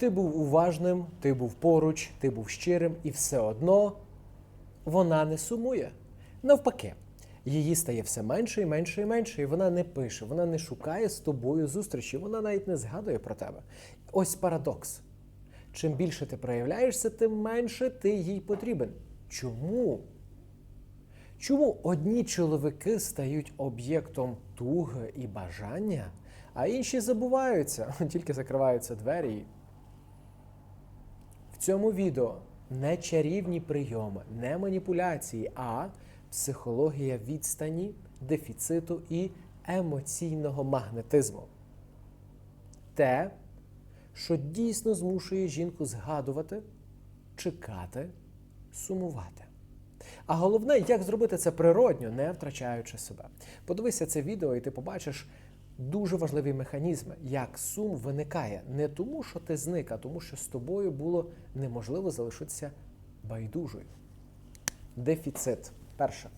Ти був уважним, ти був поруч, ти був щирим, і все одно вона не сумує. Навпаки, її стає все менше і менше і менше, і вона не пише, вона не шукає з тобою зустрічі, вона навіть не згадує про тебе. Ось парадокс. Чим більше ти проявляєшся, тим менше ти їй потрібен. Чому? Чому одні чоловіки стають об'єктом туги і бажання, а інші забуваються, тільки закриваються двері. Цьому відео не чарівні прийоми, не маніпуляції, а психологія відстані, дефіциту і емоційного магнетизму. Те, що дійсно змушує жінку згадувати, чекати, сумувати. А головне, як зробити це природньо, не втрачаючи себе. Подивися це відео, і ти побачиш дуже важливі механізми, як сум виникає не тому, що ти зник, а тому, що з тобою було неможливо залишитися байдужою. Дефіцит. Перше.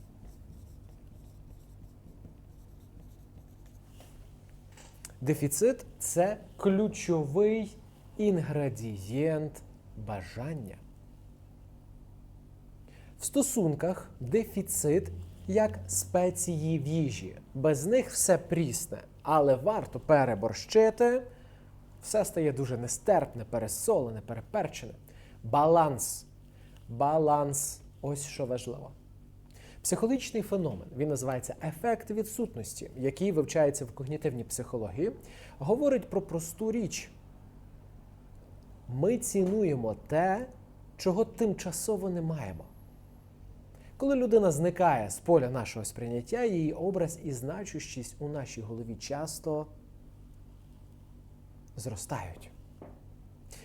Дефіцит це ключовий інгредієнт бажання. В стосунках дефіцит як спеції в їжі. Без них все прісне, але варто переборщити, все стає дуже нестерпне, пересолене, переперчене. Баланс. Баланс ось що важливо. Психологічний феномен, він називається ефект відсутності, який вивчається в когнітивній психології, говорить про просту річ. Ми цінуємо те, чого тимчасово не маємо. Коли людина зникає з поля нашого сприйняття, її образ і значущість у нашій голові часто зростають.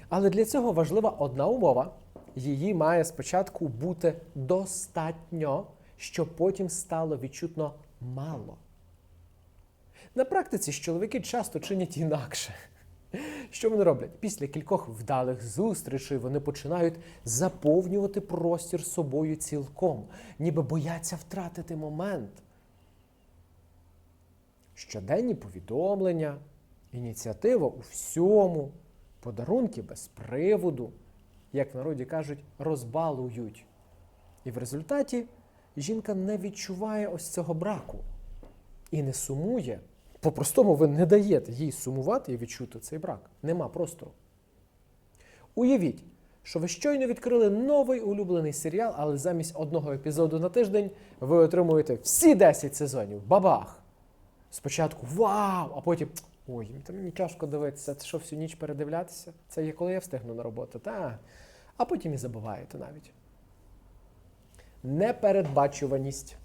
Але для цього важлива одна умова: її має спочатку бути достатньо, щоб потім стало відчутно мало. На практиці чоловіки часто чинять інакше. Що вони роблять? Після кількох вдалих зустрічей вони починають заповнювати простір собою цілком, ніби бояться втратити момент. Щоденні повідомлення, ініціатива у всьому, подарунки без приводу, як в народі кажуть, розбалують. І в результаті жінка не відчуває ось цього браку і не сумує. По-простому ви не даєте їй сумувати і відчути цей брак. Нема простору. Уявіть, що ви щойно відкрили новий улюблений серіал, але замість одного епізоду на тиждень ви отримуєте всі 10 сезонів. Бабах! Спочатку вау! А потім ой, та мені тяжко дивитися, це що всю ніч передивлятися? Це є коли я встигну на роботу. Та. А потім і забуваєте навіть. Непередбачуваність.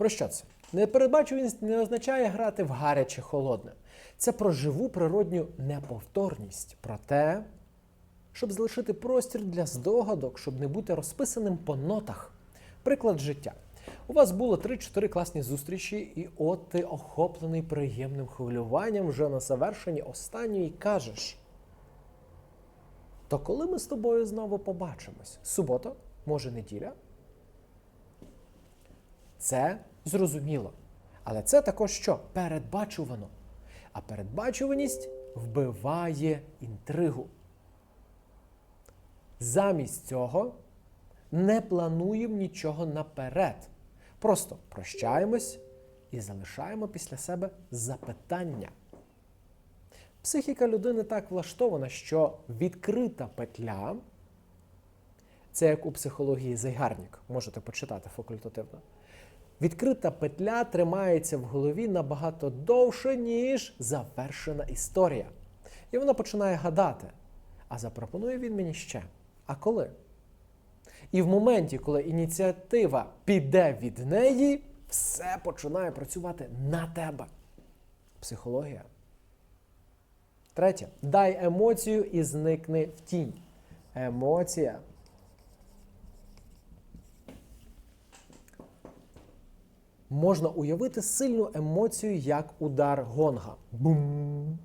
Про що це? Непередбачуваність не означає грати в гаряче холодне. Це про живу природню неповторність, про те, щоб залишити простір для здогадок, щоб не бути розписаним по нотах. Приклад життя. У вас було 3-4 класні зустрічі, і от ти охоплений приємним хвилюванням вже на завершенні останньої кажеш. То коли ми з тобою знову побачимось? Субота, може неділя? Це зрозуміло. Але це також що? Передбачувано. А передбачуваність вбиває інтригу. Замість цього не плануємо нічого наперед. Просто прощаємось і залишаємо після себе запитання. Психіка людини так влаштована, що відкрита петля це як у психології зайгарник, можете почитати факультативно. Відкрита петля тримається в голові набагато довше, ніж завершена історія. І вона починає гадати. А запропонує він мені ще. А коли? І в моменті, коли ініціатива піде від неї, все починає працювати на тебе. Психологія. Третє. Дай емоцію і зникни в тінь. Емоція. Можна уявити сильну емоцію як удар гонга. Бум.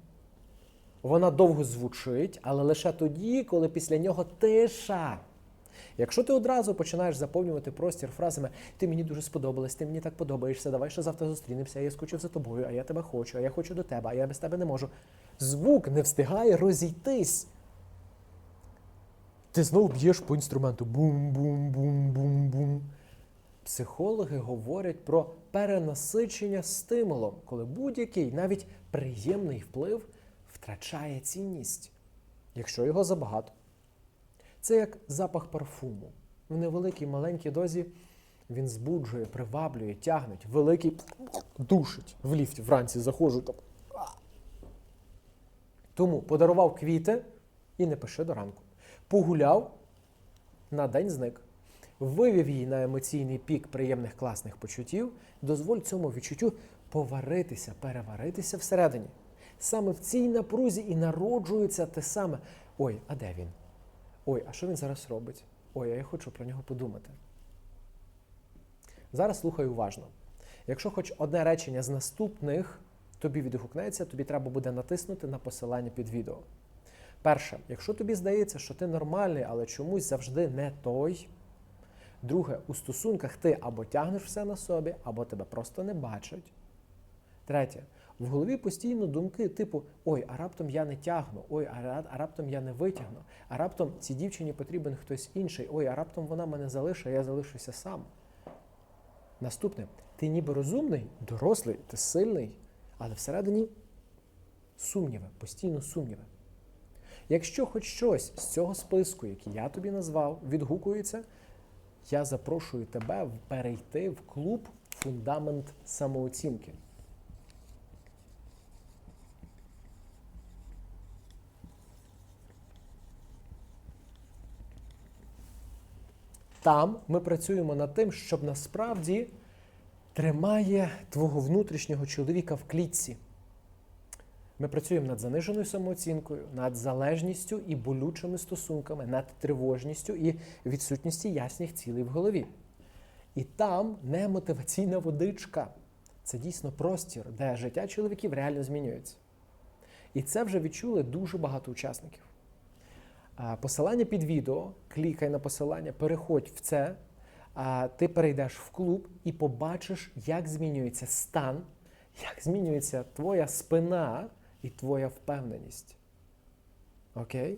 Вона довго звучить, але лише тоді, коли після нього тиша. Якщо ти одразу починаєш заповнювати простір фразами Ти мені дуже сподобалась, ти мені так подобаєшся, давай ще завтра зустрінемося, я скучив за тобою, а я тебе хочу, а я хочу до тебе, а я без тебе не можу. Звук не встигає розійтись. Ти знову б'єш по інструменту бум-бум-бум-бум-бум. Психологи говорять про перенасичення стимулом, коли будь-який, навіть приємний вплив втрачає цінність, якщо його забагато. Це як запах парфуму. В невеликій маленькій дозі він збуджує, приваблює, тягнуть, великий душить в ліфті. Вранці заходжу там. Тому подарував квіти і не пиши до ранку. Погуляв, на день зник. Вивів її на емоційний пік приємних класних почуттів, дозволь цьому відчуттю поваритися, переваритися всередині. Саме в цій напрузі і народжується те саме. Ой, а де він? Ой, а що він зараз робить? Ой, а я хочу про нього подумати. Зараз слухай уважно. Якщо хоч одне речення з наступних тобі відгукнеться, тобі треба буде натиснути на посилання під відео. Перше, якщо тобі здається, що ти нормальний, але чомусь завжди не той. Друге, у стосунках ти або тягнеш все на собі, або тебе просто не бачать. Третє, в голові постійно думки, типу: ой, а раптом я не тягну, ой, а, раптом я не витягну, а раптом цій дівчині потрібен хтось інший, ой, а раптом вона мене залишить, я залишуся сам. Наступне, ти ніби розумний, дорослий, ти сильний, але всередині сумніви, постійно сумніви. Якщо хоч щось з цього списку, який я тобі назвав, відгукується, я запрошую тебе перейти в клуб Фундамент самооцінки. Там ми працюємо над тим, щоб насправді тримає твого внутрішнього чоловіка в клітці. Ми працюємо над заниженою самооцінкою, над залежністю і болючими стосунками, над тривожністю і відсутністю ясних цілей в голові. І там не мотиваційна водичка. Це дійсно простір, де життя чоловіків реально змінюється. І це вже відчули дуже багато учасників. Посилання під відео, клікай на посилання, переходь в це, ти перейдеш в клуб і побачиш, як змінюється стан, як змінюється твоя спина і твоя впевненість. Окей?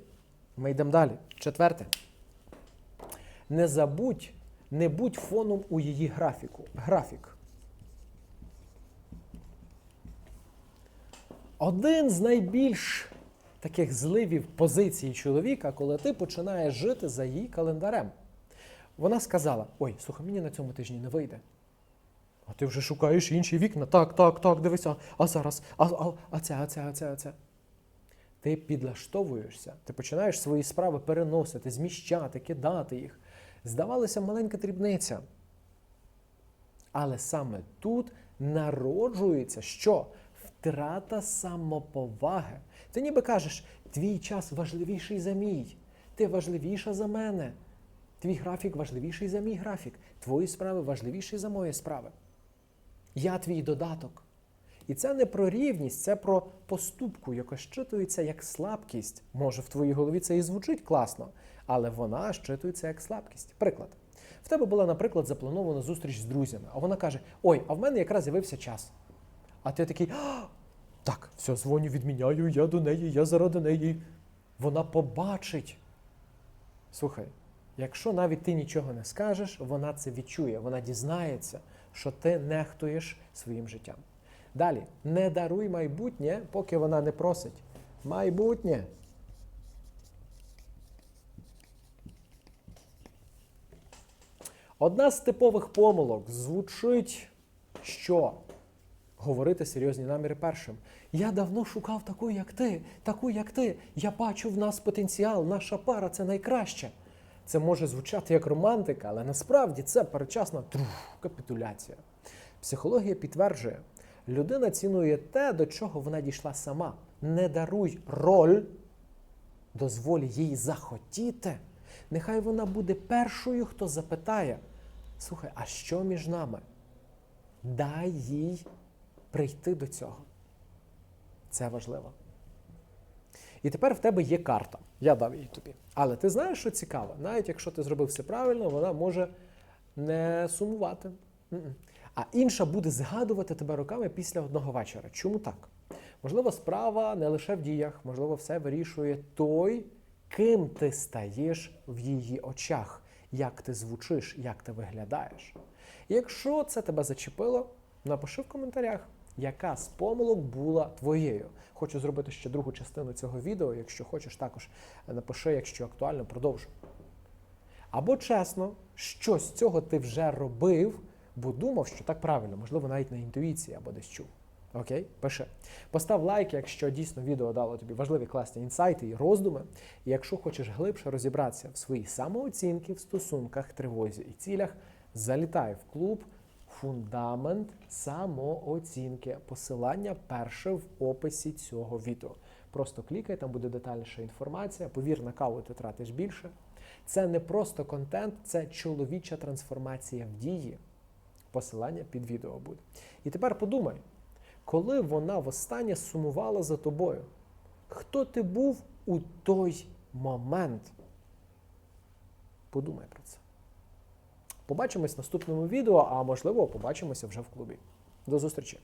Ми йдемо далі. Четверте. Не забудь, не будь фоном у її графіку. Графік. Один з найбільш таких зливів позиції чоловіка, коли ти починаєш жити за її календарем. Вона сказала: Ой, слухай, мені на цьому тижні не вийде. А ти вже шукаєш інші вікна. Так, так, так, дивися, а зараз, а, а, а це, а це, а це, а це. Ти підлаштовуєшся, ти починаєш свої справи переносити, зміщати, кидати їх. Здавалося, маленька дрібниця. Але саме тут народжується що? Втрата самоповаги. Ти ніби кажеш, твій час важливіший за мій, ти важливіша за мене. Твій графік важливіший за мій графік, твої справи важливіші за мої справи. Я твій додаток. І це не про рівність, це про поступку, яка щитується як слабкість. Може, в твоїй голові це і звучить класно, але вона щитується як слабкість. Приклад. В тебе була, наприклад, запланована зустріч з друзями, а вона каже: Ой, а в мене якраз з'явився час. А ти такий, «А, так, все, дзвоню, відміняю, я до неї, я заради неї. Вона побачить. Слухай, якщо навіть ти нічого не скажеш, вона це відчує, вона дізнається, що ти нехтуєш своїм життям. Далі, не даруй майбутнє, поки вона не просить. Майбутнє. Одна з типових помилок звучить, що говорити серйозні наміри першим. Я давно шукав таку, як ти, таку, як ти. Я бачу в нас потенціал, наша пара це найкраще. Це може звучати як романтика, але насправді це передчасна трух, капітуляція. Психологія підтверджує, людина цінує те, до чого вона дійшла сама. Не даруй роль, дозволь їй захотіти. Нехай вона буде першою, хто запитає: слухай, а що між нами? Дай їй прийти до цього. Це важливо. І тепер в тебе є карта. Я дав її тобі. Але ти знаєш, що цікаво, навіть якщо ти зробив все правильно, вона може не сумувати. А інша буде згадувати тебе роками після одного вечора. Чому так? Можливо, справа не лише в діях, можливо, все вирішує той, ким ти стаєш в її очах, як ти звучиш, як ти виглядаєш. Якщо це тебе зачепило, напиши в коментарях, яка з помилок була твоєю. Хочу зробити ще другу частину цього відео. Якщо хочеш, також напиши, якщо актуально, продовжу. Або чесно, що з цього ти вже робив, бо думав, що так правильно, можливо, навіть на інтуїції або десь чув. Окей, пиши. Постав лайк, якщо дійсно відео дало тобі важливі класні інсайти і роздуми. І якщо хочеш глибше розібратися в своїй самооцінці, в стосунках, тривозі і цілях, залітай в клуб Фундамент самооцінки. Посилання перше в описі цього відео. Просто клікай, там буде детальніша інформація. Повір, на каву ти тратиш більше. Це не просто контент, це чоловіча трансформація в дії. Посилання під відео буде. І тепер подумай, коли вона востаннє сумувала за тобою, хто ти був у той момент? Подумай про це. Побачимось в наступному відео, а можливо, побачимося вже в клубі. До зустрічі!